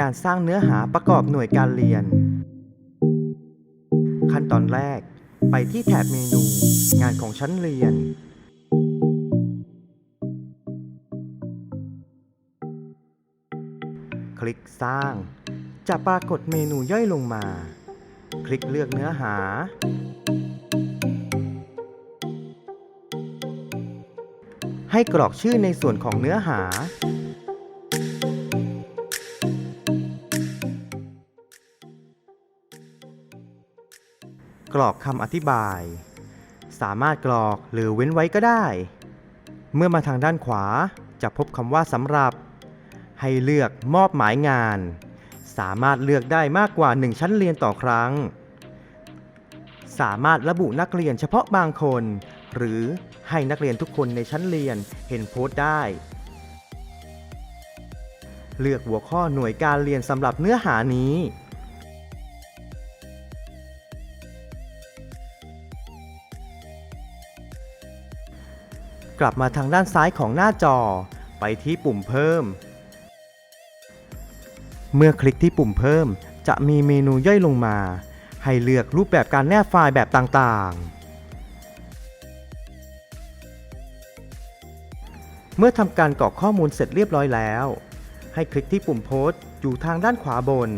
การสร้างเนื้อหาประกอบหน่วยการเรียน ขั้นตอนแรก ไปที่แถบเมนู งานของชั้นเรียน คลิกสร้าง จะปรากฏเมนูย่อยลงมา คลิกเลือกเนื้อหา ให้กรอกชื่อในส่วนของเนื้อหา กรอกคำอธิบาย สามารถกรอกหรือเว้นไว้ก็ได้ เมื่อมาทางด้านขวาจะพบคำว่าสำหรับ ให้เลือกมอบหมายงาน สามารถเลือกได้มากกว่า 1 ชั้นเรียนต่อครั้ง สามารถระบุนักเรียนเฉพาะบางคน หรือให้นักเรียนทุกคนในชั้นเรียนเห็นโพสต์ได้ เลือกหัวข้อหน่วยการเรียนสำหรับเนื้อหานี้ กลับมาทางด้านซ้ายของหน้าจอ ไปที่ปุ่มเพิ่ม เมื่อคลิกที่ปุ่มเพิ่ม จะมีเมนูย่อยลงมา ให้เลือกรูปแบบการแนบไฟล์แบบต่างๆ เมื่อทำการกรอกข้อมูลเสร็จเรียบร้อยแล้ว ให้คลิกที่ปุ่มโพสต์อยู่ทางด้านขวาบน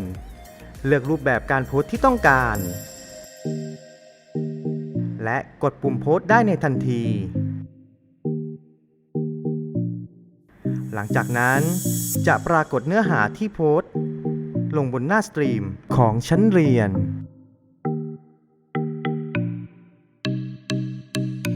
เลือกรูปแบบการโพสต์ที่ต้องการและกดปุ่มโพสต์ได้ในทันที หลังจากนั้นจะปรากฏเนื้อหาที่โพสต์ ลงบนหน้าสตรีมของชั้นเรียน